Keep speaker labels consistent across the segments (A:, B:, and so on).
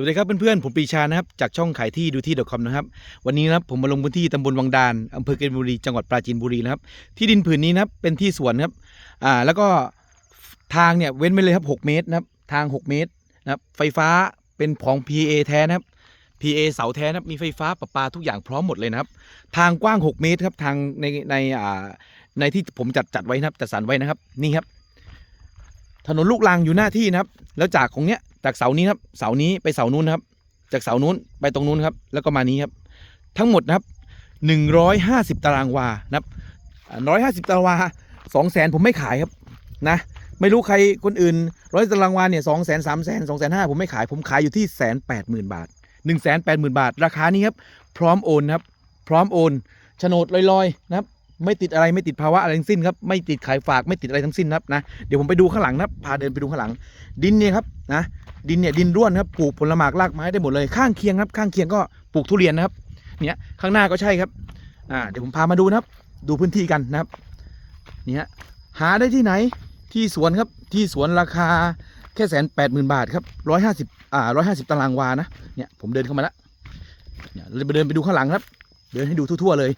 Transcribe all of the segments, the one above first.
A: วัสดีครับเพื่อนๆ ผมปีชานะครับจากช่องขายที่ดูที่ .com นะครับวันนี้นะครับผมมาลงพื้นที่ตำบลวังดานอำเภอเกบินบุรีจังหวัดปราจีนบุรีนะครับที่ดินผืนนี้นะครับเป็นที่สวนครับอ่าแล้วก็ทางเนี่ยเว้นไปเลยครับ 6 เมตรนะครับทาง 6 เมตรนะครับไฟฟ้าเป็นของ PA แท้นะครับ PA เสาแท้นะครับมีไฟฟ้าประปาทุกอย่างพร้อมหมดเลยนะครับทางกว้าง 6 เมตรครับทางในในอ่าในที่ผมจัดจัดไว้นะครับจัดสรรไว้นะครับนี่ครับถนนลูกรังอยู่หน้าที่นะครับ แล้วจากของเนี้ย จากเสานี้ครับเสานี้ไปเสานู้นครับ จากเสานู้นไปตรงนู้นครับ แล้วก็มานี้ครับ ทั้งหมดนะครับหนึ่งร้อยห้าสิบตารางวานะครับร้อยห้าสิบตารางวาสองแสนผมไม่ขายครับนะ ไม่รู้ใครคนอื่นร้อยตารางวาเนี่ยสองแสนสามแสนสองแสนห้าผมไม่ขายผมขายอยู่ที่แสนแปดหมื่นบาทหนึ่งแสนแปดหมื่นบาท ราคานี้ครับ พร้อมโอนครับ พร้อมโอนโฉนดลอยๆนะครับไม่ติดอะไรไม่ติดภาวะอะไรทั้งสิ้นครับไม่ติดขายฝากไม่ติดอะไรทั้งสิ้นครับนะเดี๋ยวผมไปดูข้างหลังนะพาเดินไปดูข้างหลัง ดินเนี่ยครับนะ ดินเนี่ยดินร่วนครับปลูกผลไม้รากไม้ได้หมดเลยข้างเคียงครับ ข้างเคียงก็ปลูกทุเรียนนะครับ เนี่ยข้างหน้าก็ใช่ครับอ่าเดี๋ยวผมพามาดูนะครับ ดูพื้นที่กันนะครับ เนี่ยหาได้ที่ไหนที่สวนครับที่สวนราคาแค่แสนแปดหมื่นบาทครับร้อยห้าสิบอ่าร้อยห้าสิบตารางวานะเนี่ยผมเดินเข้ามาแล้วเนี่ยเราไปเดินไปดูข้างหลังครับ เดินให้ดูทั่วๆเลย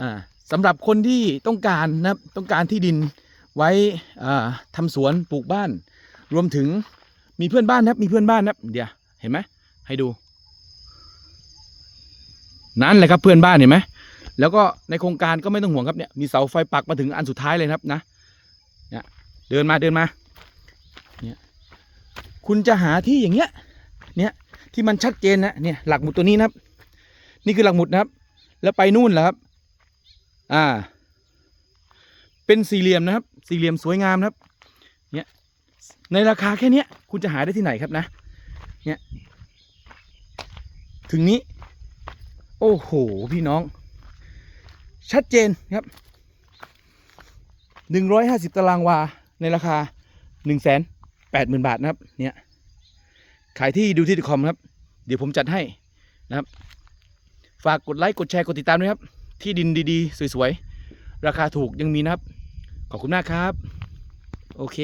A: อ่าสำหรับคนที่ต้องการนะครับต้องการที่ดินไว้อ่าทำสวนปลูกบ้าน รวมถึง มีเพื่อนบ้านนะครับ มีเพื่อนบ้านนะครับ เดี๋ยวเห็นไหมให้ดู นั่นแหละครับเพื่อนบ้านเห็นไหมแล้วก็ในโครงการก็ไม่ต้องห่วงครับเนี่ยมีเสาไฟปักมาถึงอันสุดท้ายเลยครับนะเนี่ยเดินมาเดินมาเนี่ยคุณจะหาที่อย่างเงี้ยเนี่ยที่มันชัดเจนนะเนี่ยหลักหมุดตัวนี้นะครับ นี่คือหลักหมุดนะครับ แล้วไปนู่นแหละครับ อ่า เป็นสี่เหลี่ยมนะครับ สี่เหลี่ยมสวยงามนะครับ ในราคาแค่เนี้ยคุณจะหาได้ที่ไหนครับนะ เนี่ย ถึงนี้ โอ้โห พี่น้อง ชัดเจนครับหนึ่งร้อยห้าสิบตารางวา ในราคาหนึ่งแสนแปดหมื่นบาทนะครับ เนี่ย ขายที่ดูที่ดคอมครับ เดี๋ยวผมจัดให้นะครับ ฝากกดไลค์ กดแชร์ กดติดตามด้วยครับ ที่ดินดีๆ สวยๆ ราคาถูกยังมีนะครับ ขอบคุณมากครับ โอเค